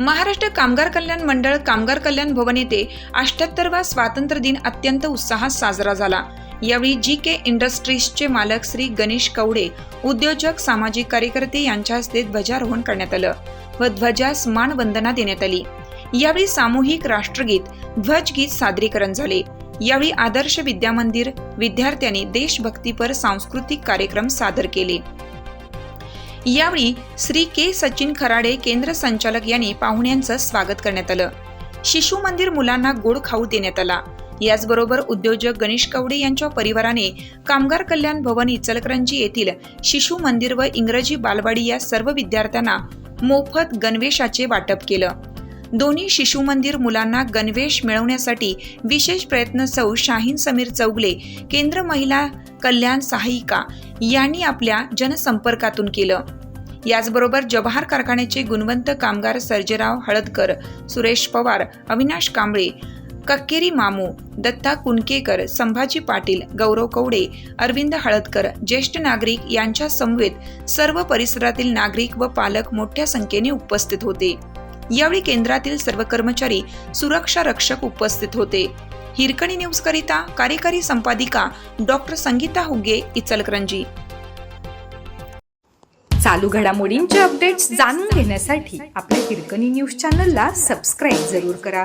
महाराष्ट्र कामगार कल्याण मंडळ कामगार कल्याण भवन येथे अठ्याहत्तरवा स्वातंत्र्य दिन अत्यंत उत्साहात साजरा झाला. यावेळी जी के इंडस्ट्रीजचे मालक श्री गणेश कवडे उद्योजक सामाजिक कार्यकर्ते यांच्या हस्ते ध्वजारोहण करण्यात आलं व ध्वजास मानवंदना देण्यात आली. यावेळी सामूहिक राष्ट्रगीत ध्वजगीत सादरीकरण झाले. यावेळी आदर्श विद्यामंदिर विद्यार्थ्यांनी देशभक्तीपर सांस्कृतिक कार्यक्रम सादर केले. यावेळी श्री के सचिन खराडे केंद्र संचालक यांनी पाहुण्यांचं स्वागत करण्यात आलं. शिशु मंदिर मुलांना गोड खाऊ देण्यात आला. याचबरोबर उद्योजक गणेश कवडे यांच्या परिवाराने कामगार कल्याण भवन इचलकरंजी येथील शिशु मंदिर व इंग्रजी बालवाडी या सर्व विद्यार्थ्यांना मोफत गणवेशाचे वाटप केलं. दोन्ही शिशु मंदिर मुलांना गणवेश मिळवण्यासाठी विशेष प्रयत्न सौ शाहीन समीर चौगले केंद्र महिला कल्याण सहायिका यांनी आपल्या जनसंपर्कातून केलं. याचबरोबर जवाहर कारखान्याचे गुणवंत कामगार सर्जेराव हळदकर सुरेश पवार अविनाश कांबळे कक्केरी मामू दत्ता कुणकेकर संभाजी पाटील गौरव कवडे अरविंद हळदकर ज्येष्ठ नागरिक यांच्या समवेत सर्व परिसरातील नागरिक व पालक मोठ्या संख्येने उपस्थित होते. यावेळी केंद्रातील सर्व कर्मचारी सुरक्षा रक्षक उपस्थित होते. हिरकणी न्यूज करिता कार्यकारी संपादिका डॉक्टर संगीता हुगे इचलकरंजी. चालू घडामोडींचे अपडेट्स जाणून घेण्यासाठी आपल्या हिरकणी न्यूज चॅनलला सबस्क्राईब जरूर करा.